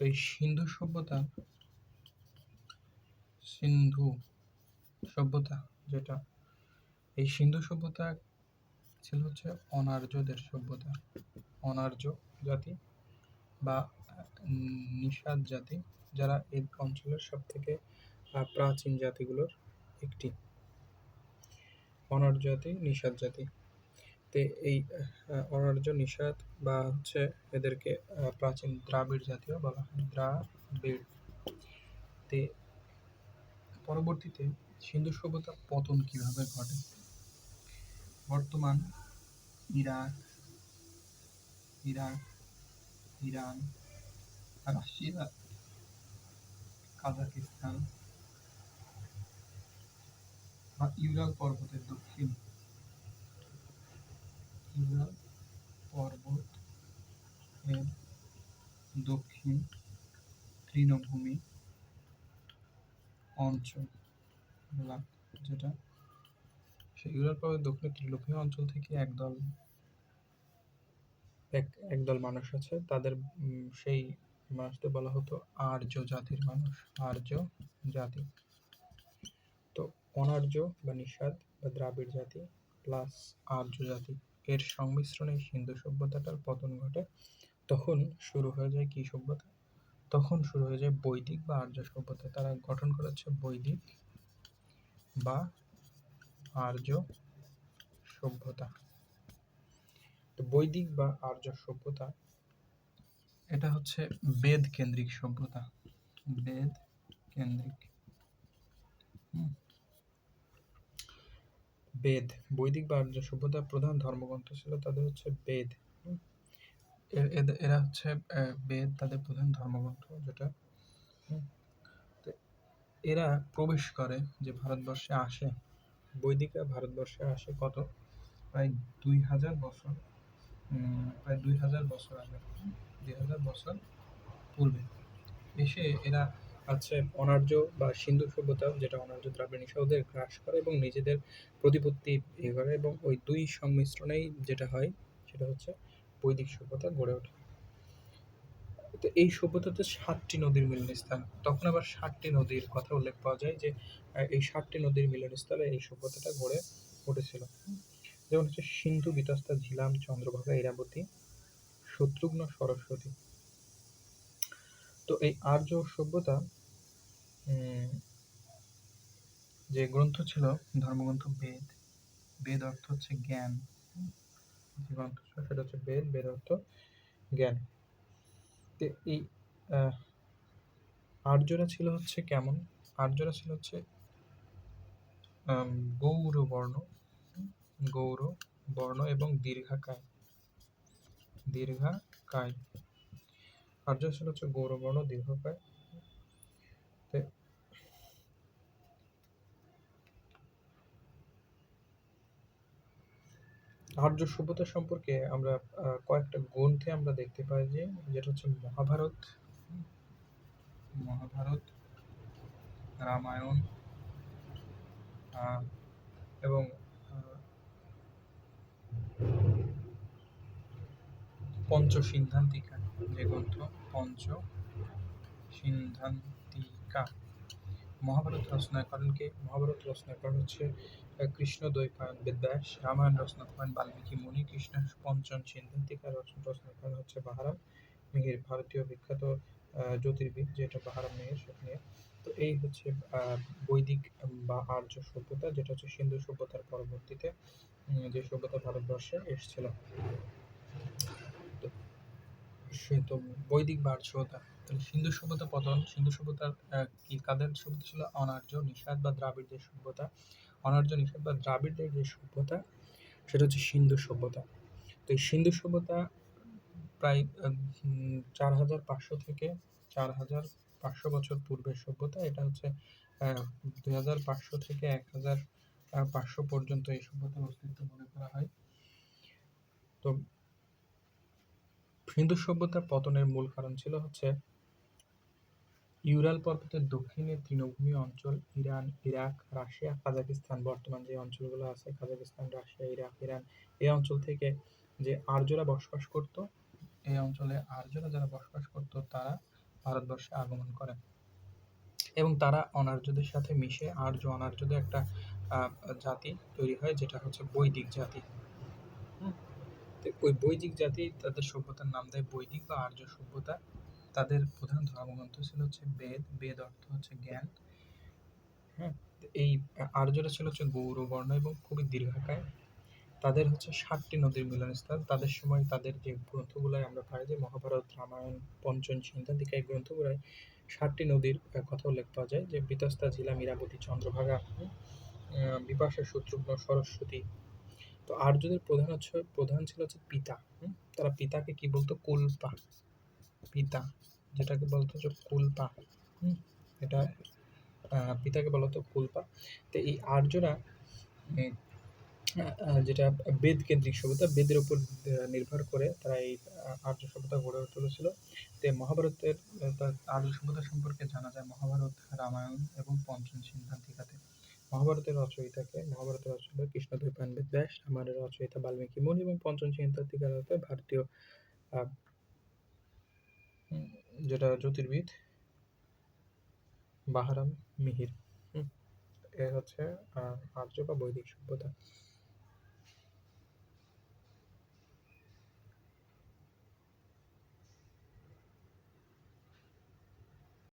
তো এই সিন্ধু সভ্যতা সিন্ধু সভ্যতা যেটা, এই সিন্ধু সভ্যতা ছিল হচ্ছে অনার্যদের সভ্যতা। অনার্য জাতি বা নিষাদ জাতি যারা এই অঞ্চলের সব থেকে প্রাচীন জাতিগুলোর একটি। অনার্য জাতি, নিষাদ জাতি। তে এই অনার্য নিষাদ বা হচ্ছে এদেরকে প্রাচীন দ্রাবিড় জাতীয় বলা হয়। দ্রাবিড়। তে পরবর্তীতে সিন্ধু সভ্যতার পতন কীভাবে ঘটে? বর্তমান Iraq Iraq, Iran, Russia, Kazakhstan বা ইউরাল পর্বতের দক্ষিণ ইউরাল পর্বত এর দক্ষিণ তৃণভূমি অঞ্চল যেটা ইউরাল পর্বতের দক্ষিণে তৃণভূমি অঞ্চল থেকে একদল এক, একদল মানুষ আছে। তাদের সেই মানুষদের বলা হতো আর্য জাতির মানুষ, আর্য জাতি। তো অনার্য বা নিষাদ বা দ্রাবিড় জাতি প্লাস আর্য জাতি। এর সংমিশ্রণে সিন্ধু সভ্যতাটার পতন ঘটে, তখন শুরু হয়ে যায় কি সভ্যতা? তখন শুরু হয়ে যায় বৈদিক বা আর্য সভ্যতা। তারা গঠন করেছে বৈদিক বা আর্য সভ্যতা। তো বৈদিক বা আর্য সভ্যতা, এটা হচ্ছে বেদ কেন্দ্রিক সভ্যতা। বেদ কেন্দ্রিক বেদ। বৈদিক বা আর্য সভ্যতার প্রধান ধর্মগ্রন্থ ছিল তাদের হচ্ছে বেদ। এরা হচ্ছে বেদ তাদের প্রধান ধর্মগ্রন্থ যেটা। এরা প্রবেশ করে যে ভারতবর্ষে আসে। বৈদিকরা ভারতবর্ষে আসে কত? প্রায় দুই হাজার বছর। প্রায় দুই হাজার বছর আগে, দুই হাজার বছর পূর্বে। এসে এরা হচ্ছে অনার্য বা সিন্ধু সভ্যতা, যেটা অনার্য দ্রাবিড় নিশা ওদের গ্রাস করে এবং নিজেদের প্রতিপত্তি ইয়ে করে এবং ওই দুই সংমিশ্রণেই যেটা হয়, সেটা হচ্ছে বৈদিক সভ্যতা গড়ে ওঠে। তো এই সভ্যতাতে সাতটি নদীর মিলনস্থান তখন আবার ষাটটি নদীর কথা উল্লেখ পাওয়া যায় যে এই ষাটটি নদীর মিলনস্থলে এই সভ্যতাটা গড়ে উঠেছিল। যেমন হচ্ছে সিন্ধু, বিতস্তা, ঝিলাম, চন্দ্রভাগা, ইরাবতী, শত্রুঘ্ন, সরস্বতী। তো এই আর্য সভ্যতা যে গ্রন্থ ছিল ধর্মগ্রন্থ বেদ বেদ অর্থ হচ্ছে জ্ঞান। গ্রন্থ সেটা হচ্ছে বেদ বেদ অর্থ জ্ঞান। এই আর্যরা ছিল হচ্ছে কেমন? আর্যরা ছিল হচ্ছে গৌর বর্ণ গৌর বর্ণ এবং দীর্ঘাকায় দীর্ঘাকায়। আর্য ছিল হচ্ছে গৌরবর্ণ দীর্ঘকায় তো আর্য সভ্যতা সম্পর্কে আমরা কয়েকটা গ্রন্থে আমরা দেখতে পাই যে যেটা হচ্ছে মহাভারত। মহাভারত রামায়ণ এবং আহ, পঞ্চ সিদ্ধান্তিকা যে গ্রন্থ পঞ্চ সিদ্ধান্তিকা মহাভারত রচনা করেন কে? মহাভারত রচনা করেন হচ্ছে কৃষ্ণ দ্বৈপায়ন বেদব্যাস রামায়ণ রচনা করেন বাল্মীকি মুনি, কৃষ্ণ পঞ্চম সিদ্ধান্তিকা রচনা করেন হচ্ছে বাহারাম মিহির ভারতীয় বিখ্যাত জ্যোতির্বিদ, যেটা বাহারাম মিহির সেটা নিয়ে। তো এই হচ্ছে বৈদিক বা আর্য সভ্যতা, যেটা হচ্ছে সিন্ধু সভ্যতার পরবর্তীতে যে সভ্যতা ভারতবর্ষে এসেছিল। তো বৈদিক বা আর্য সভ্যতা। তাহলে সিন্ধু সভ্যতা পতন, সিন্ধু সভ্যতার কি? কাদের সভ্যতা ছিল? অনার্য, নিষাদ বা দ্রাবিড়দের সভ্যতা। অনার্য, নিষাদ বা দ্রাবিড়দের যে সভ্যতা, সেটা হচ্ছে সিন্ধু সভ্যতা। তো এই সিন্ধু সভ্যতা প্রায় চার হাজার পাঁচশো থেকে চার হাজার পাঁচশো বছর পূর্বের সভ্যতা। এটা হচ্ছে দুই হাজার পাঁচশো থেকে এক হাজার পাঁচশো পর্যন্ত এই সভ্যতার অস্তিত্ব মনে করা হয়। তো সিন্ধু সভ্যতার পতনের মূল কারণ ছিল হচ্ছে ইউরাল পর্বতের দক্ষিণে তৃণভূমি অঞ্চল, ইরান, ইরাক, রাশিয়া, কাজাকিস্তান, বর্তমান যে অঞ্চলগুলো আছে, কাজাকিস্তান, রাশিয়া, ইরাক, ইরান এই অঞ্চল থেকে যে আর্যরা বসবাস করত এই অঞ্চলে আর্যরা যারা বসবাস করত, তারা ভারতবর্ষে আগমন করে। এবং তারা অনার্যদের সাথে মিশে আর্য অনার্যদের একটা জাতি তৈরি হয়, যেটা হচ্ছে বৈদিক জাতি। ওই বৈদিক জাতি তাদের সভ্যতার নাম দেয় বৈদিক বা আর্য সভ্যতা। তাদের প্রধান ধর্মগ্রন্থ ছিল হচ্ছে বেদ। বেদ অর্থ হচ্ছে জ্ঞান। হ্যাঁ এই আর্যরা ছিল হচ্ছে গৌরবর্ণ এবং খুবই দীর্ঘাকায়। তাদের হচ্ছে সাতটি নদীর মিলনস্থল। তাদের সময় তাদের যে গ্রন্থগুলোয় আমরা পাই যে মহাভারত, রামায়ণ, পঞ্চম চিন্তাদিকা এই গ্রন্থগুলোয় সাতটি নদীর কথা উল্লেখ পাওয়া যায় যে বিতস্তা, ঝিলা, মীরাবতী, চন্দ্রভাগা বিপাশা, শত্রুঘ্ন, সরস্বতী তো আর্যদের প্রধান হচ্ছে, প্রধান ছিল হচ্ছে পিতা তারা পিতাকে কি বলতো? কুলপা। পিতা, যেটাকে বলতো হচ্ছে কুলপা? এটা পিতাকে বলা হতো কুলপা। তো এই আর্যরা যেটা বেদ কেন্দ্রিক সভ্যতা, বেদের উপর নির্ভর করে তারা এই আর্য সভ্যতা গড়ে তুলেছিল। তো মহাভারতের আর্য সভ্যতা সম্পর্কে জানা যায় মহাভারত, রামায়ণ এবং পঞ্চম সিদ্ধান্তিকাতে। মহাভারতের রচয়িতাকে, মহাভারতের রচয়িতা কৃষ্ণদেব পান্ডিত ব্যাস রামায়ণের রচয়িতা বাল্মীকি মুনি এবং পঞ্চম সিদ্ধান্তিকার হতে ভারতীয় যেটা জ্যোতির্বিদ বাহারাম মিহির। এ হচ্ছে আর্য বা বৈদিক সভ্যতা।